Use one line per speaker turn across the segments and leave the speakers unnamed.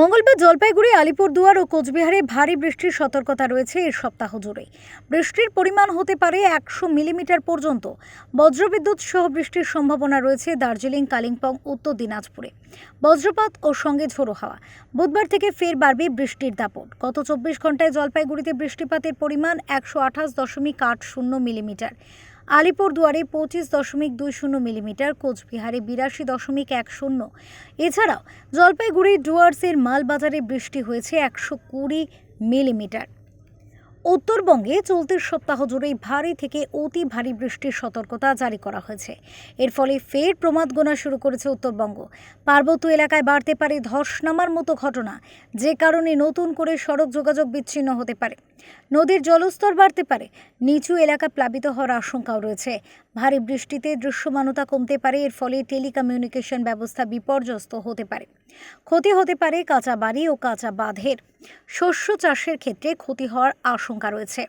মঙ্গলবার জলপাইগুড়ি, আলিপুরদুয়ার ও কোচবিহারে ভারী বৃষ্টির সতর্কতা রয়েছে এই সপ্তাহ জুড়ে বৃষ্টির পরিমাণ হতে পারে একশো মিলিমিটার পর্যন্ত। বজ্রবিদ্যুৎ সহ বৃষ্টির সম্ভাবনা রয়েছে দার্জিলিং, কালিম্পং, উত্তর দিনাজপুরে। বজ্রপাত ও সঙ্গে ঝোড়ো হাওয়া। বুধবার থেকে ফের বাড়বে বৃষ্টির দাপট। গত চব্বিশ ঘন্টায় জলপাইগুড়িতে বৃষ্টিপাতের পরিমাণ একশো আঠাশ দশমিক আট শূন্য মিলিমিটার। আলিপুরদুয়ারে পঁচিশ দশমিক দুই শূন্য মিলিমিটার, কোচবিহারে বিরাশি দশমিক এক শূন্য। এছাড়াও জলপাইগুড়ি ডুয়ার্সের মালবাজারে বৃষ্টি হয়েছে একশো কুড়ি মিলিমিটার। উত্তরবঙ্গে চলতি সপ্তাহ জুড়েই ভারী থেকে অতি ভারী বৃষ্টির সতর্কতা জারি করা হয়েছে। এর ফলে ফের প্রমাদ গোনা শুরু করেছে উত্তরবঙ্গ। পার্বত্য এলাকায় বাড়তে পারে ধস নামার মতো ঘটনা, যে কারণে নতুন করে সড়ক যোগাযোগ বিচ্ছিন্ন হতে পারে। নদীর জলস্তর বাড়তে পারে। নিচু এলাকা প্লাবিত হওয়ার আশঙ্কাও রয়েছে। ভারী বৃষ্টিতে দৃশ্যমানতা কমতে পারে, এর ফলে টেলিকমিউনিকেশন ব্যবস্থা বিপর্যস্ত হতে পারে। ক্ষতি হতে পারে কাঁচা বাড়ি ও কাঁচা বাঁধের। শস্য চাষের ক্ষেত্রে ক্ষতি হওয়ার আশঙ্কা রয়েছে।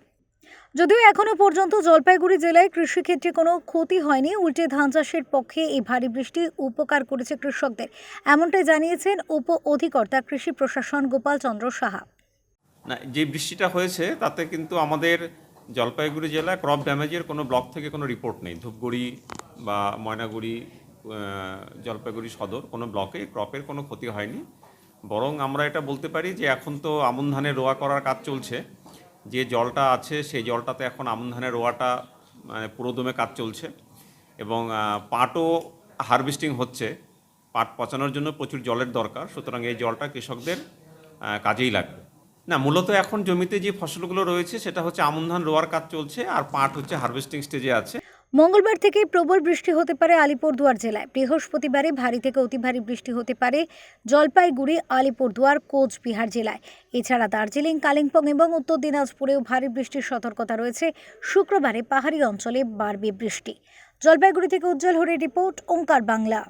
যদিও এখনও পর্যন্ত জলপাইগুড়ি জেলায় কৃষিক্ষেত্রে কোনো ক্ষতি হয়নি, উল্টে ধান চাষের পক্ষে এই ভারী বৃষ্টি উপকার করেছে কৃষকদের, এমনটাই জানিয়েছেন উপ অধিকর্তা কৃষি প্রশাসন গোপাল চন্দ্র সাহা।
না, যে বৃষ্টিটা হয়েছে, তাতে কিন্তু আমাদের জলপাইগুড়ি জেলায় ক্রপ ড্যামেজের কোনো ব্লক থেকে কোনো রিপোর্ট নেই। ধূপগুড়ি বা ময়নাগুড়ি জলপাইগুড়ি সদর কোনো ব্লকে ক্রপের কোনো ক্ষতি হয়নি। বরং আমরা এটা বলতে পারি যে এখন তো আমন ধানের রোয়া করার কাজ চলছে। যে জলটা আছে, সেই জলটাতে এখন আমন ধানের রোয়াটা মানে পুরোদমে কাজ চলছে। এবং পাটও হারভেস্টিং হচ্ছে। পাট পচানোর জন্য প্রচুর জলের দরকার। সুতরাং এই জলটা কৃষকদের কাজেই লাগবে। না, মূলত এখন জমিতে যে ফসলগুলো রয়েছে, সেটা হচ্ছে আমন ধান রোয়ার কাজ চলছে, আর পাট হচ্ছে হারভেস্টিং স্টেজে আছে।
মঙ্গলবার থেকে প্রবল বৃষ্টি হতে পারে আলিপুরদুয়ার জেলায়। বৃহস্পতিবারে ভারী থেকে অতি ভারী বৃষ্টি হতে পারে জলপাইগুড়ি, আলিপুরদুয়ার, কোচবিহার জেলায়। এছাড়া দার্জিলিং, কালিম্পং এবং উত্তর দিনাজপুরেও ভারী বৃষ্টির সতর্কতা রয়েছে। শুক্রবারে পাহাড়ি অঞ্চলে বাড়বে বৃষ্টি। জলপাইগুড়ি থেকে উজ্জ্বল হরে রিপোর্ট, ওঙ্কার বাংলা।